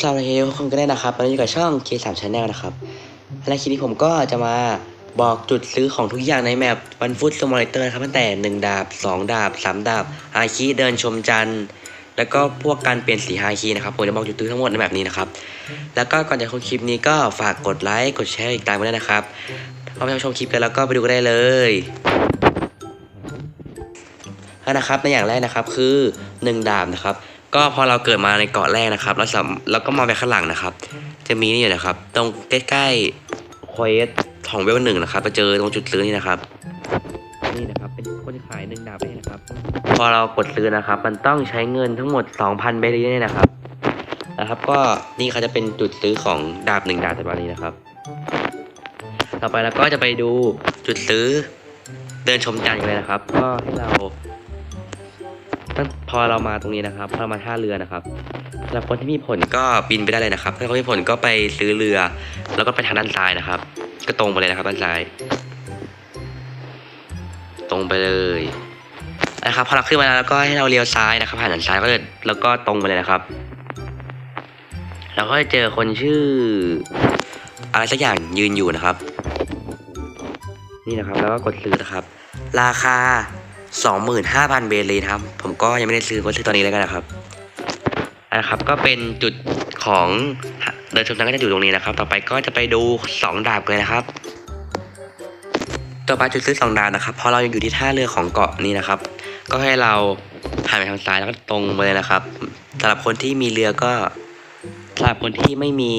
สวัสดีทุกคนก็ได้นะครับวันนี้อยู่กับช่อง K3 Channel นะครับและคลิปนี้ผมก็จะมาบอกจุดซื้อของทุกอย่างในแมปวันฟุตสมอลเตอร์นะครับตั้งแต่ 1 ดาบ 2 ดาบ 3 ดาบอาคีเดินชมจันทร์แล้วก็พวกการเปลี่ยนสีฮาคีนะครับผมจะบอกจุดซื้อทั้งหมดในแบบนี้นะครับ แล้วก็ก่อนจะชมคลิปนี้ก็ฝากกดไลค์กดแชร์อีกตามไปด้วยนะครับพอไปชมคลิปกันแล้วก็ไปดูกันได้เลยนะครับในอย่างแรกนะครับคือ 1 ดาบนะครับ ก็พอเราเกิดมาในเกาะแรกนะครับแล้วสำแล้วก็มองไปข้างหลังนะครับ จะมีนี่นะครับ ตรงใกล้ๆเควสของเวลหนึ่งนะครับไปเจอตรงจุดซื้อนี่นะครับ นี่นะครับ เป็นคนขายหนึ่งดาบนี่นะครับ พอเรากดซื้อนะครับ มันต้องใช้เงินทั้งหมด 2,000เบลีนี่นะครับ นะครับ ก็นี่เขาจะเป็นจุดซื้อของดาบหนึ่งดาบแต่วันนี้นะครับ ต่อไปเราก็จะไปดูจุดซื้อเดินชมจันทร์กันเลยนะครับ ก็ให้เรา พอเรามาตรงนี้นะครับพอเรามาท่าเรือนะครับสำหรับคนที่มีผลก็บินไปได้เลยนะครับถ้าคนไม่มีผลก็ไปซื้อเรือ แล้วก็ไปทางด้านซ้ายนะครับ ก็ตรงไปเลยนะครับด้านซ้าย ตรงไปเลยนะครับพอเราขึ้นมาแล้วก็ให้เราเลี้ยวซ้ายนะครับผ่านด้านซ้ายก็เลยแล้วก็ตรงไปเลยนะครับเราก็จะเจอคนชื่อ อะไรสักอย่างยืนอยู่นะครับ นี่นะครับแล้วก็กดซื้อนะครับ ราคา 25,000 เบลีนะครับ ผมก็ยังไม่ได้ซื้อก็ซื้อตอนนี้แล้วกันนะครับนะครับ ก็เป็นจุดของเดินชมจันทร์ก็จะอยู่ตรงนี้นะครับ ต่อไปก็จะไปดู 2 ดาบเลยนะครับ ต่อไปจุดซื้อ 2 ดาบนะครับพอเราอยู่ที่ท่าเรือของเกาะนี้นะครับ ก็ให้เราหันไปทางซ้ายแล้วก็ตรงไปเลยนะครับสำหรับคนที่มีเรือก็สำหรับคนที่ไม่มี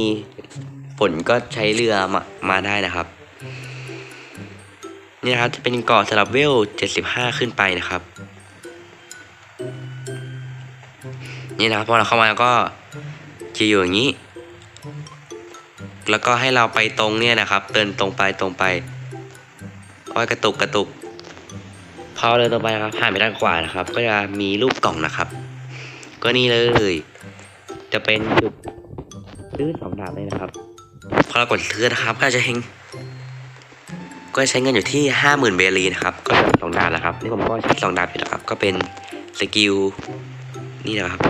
ฝนก็ใช้เรือมามาได้นะครับ นี่นะครับจะเป็นเกาะสำหรับเวล 75 ขึ้นไปนะครับ นี่นะครับพอเราเข้ามาแล้วก็จะอยู่อย่างนี้ แล้วก็ให้เราไปตรงเนี่ยนะครับ เดินตรงไปตรงไปอ้อยกระตุกกระตุกพอเดินตรงไปนะครับผ่านไปด้านขวานะครับ ก็จะมีรูปกล่องนะครับ ก็นี่เลย จะเป็นจุดซื้อสองดาบเลยนะครับ พอเรากดซื้อนะครับก็จะเฮง ก็ใช้เงินอยู่ที่ห้าหมื่นเบลีนะครับก็สองดาบแล้วครับนี่ผมก็ใช้สองดาบอยู่นะครับ ก็เป็นสกิลนี่นะครับ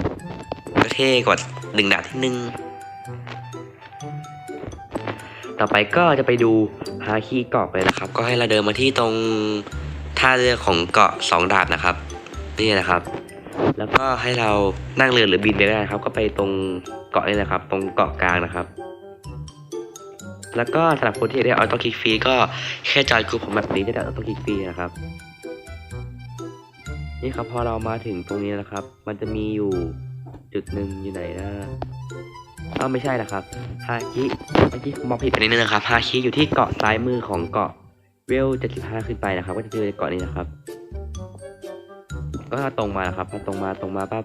ก็เท่กว่าหนึ่งดาบที่หนึ่งต่อไปก็จะไปดูฮาคีเกาะไปนะครับ ก็ให้เราเดินมาที่ตรงท่าเรือของเกาะสองดาบนะครับนี่นะครับ แล้วก็ให้เรานั่งเรือหรือบินไปได้ครับ ก็ไปตรงเกาะนี่นะครับ ตรงเกาะกลางนะครับ แล้วก็สำหรับคนที่ได้ออโต้คลิกฟรีก็แค่จอยกลุ่มผมแบบนี้ได้ออโต้คลิกฟรีนะครับ นี่ครับพอเรามาถึงตรงนี้นะครับ มันจะมีอยู่จุดหนึ่งอยู่ไหนนะเอ้าไม่ใช่นะครับฮาคิเมื่อกี้ผมมองผิดไปนิดนึงนะครับฮาคิอยู่ที่เกาะซ้ายมือของเกาะเวล75ขึ้นไปนะครับ ก็จะเจอเกาะนี้นะครับ ก็ตรงมานะครับพอตรงมาตรงมาปั๊บ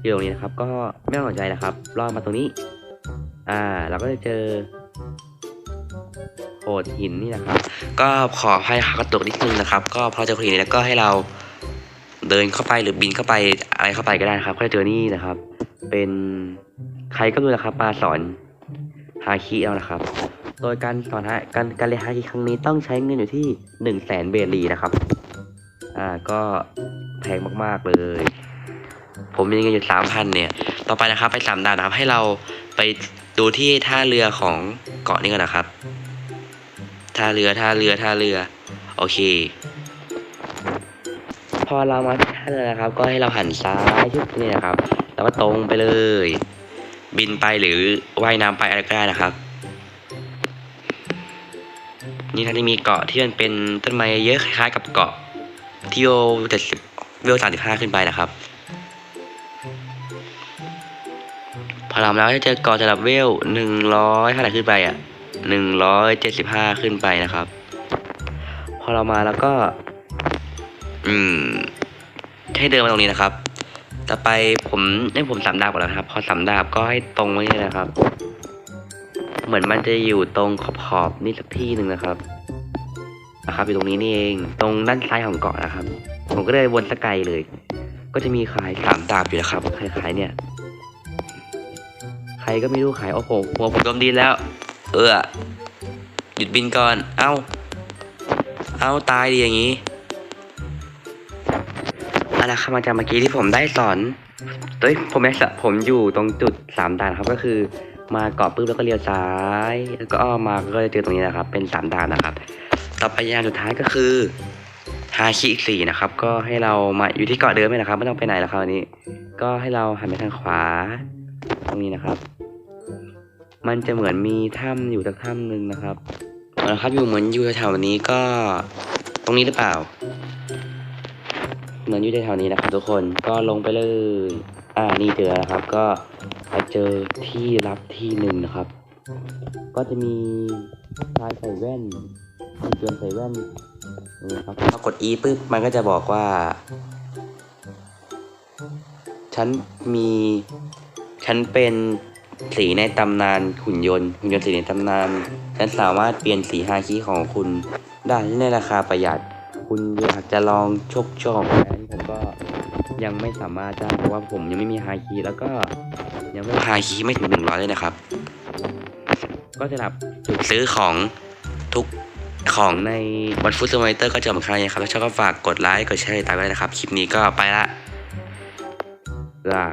อยู่ตรงนี้นะครับ ก็ไม่ต้องสนใจนะครับลอดมาตรงนี้ อ่า เราก็จะเจอ โขดหินนี่นะครับ ก็ขอให้ขากระตุกนิดนึงนะครับ ก็พอเจอโขดหินแล้วก็ให้เราเดินเข้าไปหรือบินเข้าไปอะไรเข้าไปก็ได้นะครับก็จะเจอนี่นะครับ เป็นใครก็รู้นะครับมาสอนฮาคิเอานะครับ โดยการสอนฮะการการเรียนฮาคิครั้งนี้ต้องใช้เงินอยู่ที่หนึ่งแสนเบลีนะครับ อ่าก็แพงมากๆเลย ผมมีเงินอยู่สามพันเนี่ย ต่อไปนะครับไปสามดาวนะครับให้เราไปดูที่ท่าเรือของเกาะนี้กันนะครับ ท่าเรือท่าเรือท่าเรือ โอเค พอเรามาท่าเรือนะครับ ก็ให้เราหันซ้ายชุดนี่นะครับ แล้วก็ตรงไปเลย บินไปหรือว่ายน้ำไปอะไรก็ได้นะครับ นี่ท่านที่มีเกาะที่มันเป็นต้นไม้เยอะคล้ายๆกับเกาะที่โวเจ็ดสิบเวลสามสิบห้าขึ้นไปนะครับ พอเรามาแล้วจะเจอเกาะสำหรับเวลหนึ่งร้อยเท่าไหร่ขึ้นไปอะ หนึ่งร้อยเจ็ดสิบห้าขึ้นไปนะครับ พอเรามาแล้วก็ อืมให้เดินมาตรงนี้นะครับ ต่อไปผมให้ผมสามดาบก่อนแล้วนะครับ พอสามดาบก็ให้ตรงไว้เลยนะครับ เหมือนมันจะอยู่ตรงขอบขอบนี่สักที่หนึ่งนะครับนะครับอยู่ตรงนี้นี่เองตรงด้านซ้ายของเกาะนะครับ ผมก็เลยวนสกไกลเลย ก็จะมีขายสามดาบอยู่นะครับขายเนี่ย ใครก็ไม่รู้ขายโอ้โหหัวผมโดนดินแล้ว เออหยุดบินก่อน เอ้า เอ้าตายดีอย่างนี้อาละครับมาจากเมื่อกี้ที่ผมได้สอนเฮ้ยผมแม็กซ์ผมอยู่ตรงจุดสามด่านครับก็คือ มาเกาะปุ๊บแล้วก็เลี้ยวซ้าย แล้วก็อ้อมมาก็จะเจอตรงนี้นะครับ เป็นสามด่านนะครับ ต่อไปยางสุดท้ายก็คือฮาคิอีกสี่นะครับ ก็ให้เรามาอยู่ที่เกาะเดิมเลยนะครับ ไม่ต้องไปไหนแล้วครับอันนี้ ก็ให้เราหันไปทางขวา ตรงนี้นะครับ มันจะเหมือนมีถ้ำอยู่สักถ้ำหนึ่งนะครับเอาละครับอยู่เหมือนอยู่แถวๆนี้ก็ตรงนี้หรือเปล่า เหมือนอยู่แถวๆนี้นะครับทุกคนก็ลงไปเลยอ่านี่เจอแล้วครับ ก็ไปเจอที่รับที่หนึ่งนะครับ ก็จะมีชายใส่แว่นมีเตือนใส่แว่นนี่นะครับพอกด E ปุ๊บมันก็จะบอกว่า ฉันมี ฉันเป็น สีในตำนานหุ่นยนต์หุ่นยนต์สีในตำนานฉันสามารถเปลี่ยนสีฮาคิของคุณได้ในราคาประหยัด คุณอยากจะลองชกชอบไหมผมก็ยังไม่สามารถได้เพราะว่าผมยังไม่มีฮาคิแล้วก็ยังไม่ฮาคิไม่ถึงหนึ่งร้อยเลยนะครับ ก็สำหรับจุดซื้อของทุกของในวันฟุตซูมเตอร์ก็จะหมดแค่นี้ครับแล้วชอบก็ฝากกดไลค์กดแชร์ติดตามไว้นะครับ คลิปนี้ก็ไปละลา